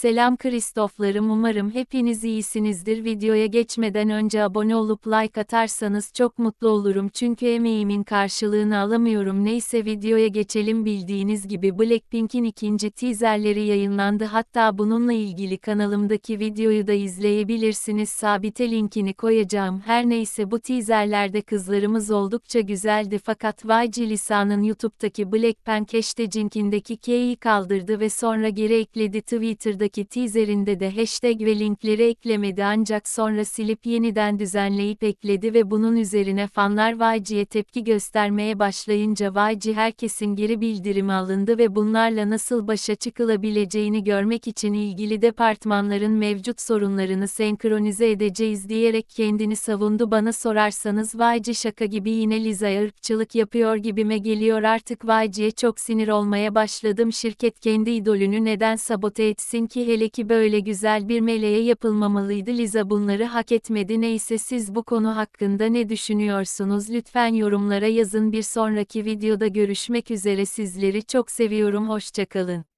Selam Kristoflarım umarım hepiniz iyisinizdir. Videoya geçmeden önce abone olup like atarsanız çok mutlu olurum çünkü emeğimin karşılığını alamıyorum. Neyse videoya geçelim bildiğiniz gibi Blackpink'in ikinci teaserleri yayınlandı hatta bununla ilgili kanalımdaki videoyu da izleyebilirsiniz. Sabite linkini koyacağım. Her neyse bu teaserlerde kızlarımız oldukça güzeldi fakat YG Lisa'nın YouTube'daki Blackpink hashtag'inkindeki K'yi kaldırdı ve sonra geri ekledi Twitter'daki teaserinde de hashtag ve linkleri eklemedi ancak sonra silip yeniden düzenleyip ekledi ve bunun üzerine fanlar YG'ye tepki göstermeye başlayınca YG herkesin geri bildirimi alındı ve bunlarla nasıl başa çıkılabileceğini görmek için ilgili departmanların mevcut sorunlarını senkronize edeceğiz diyerek kendini savundu. Bana sorarsanız YG şaka gibi yine Liza'ya ırkçılık yapıyor gibime geliyor. Artık YG'ye çok sinir olmaya başladım. Şirket kendi idolünü neden sabote etsin ki hele ki böyle güzel bir meleğe yapılmamalıydı. Liza bunları hak etmedi. Neyse siz bu konu hakkında ne düşünüyorsunuz? Lütfen yorumlara yazın. Bir sonraki videoda görüşmek üzere. Sizleri çok seviyorum. Hoşçakalın.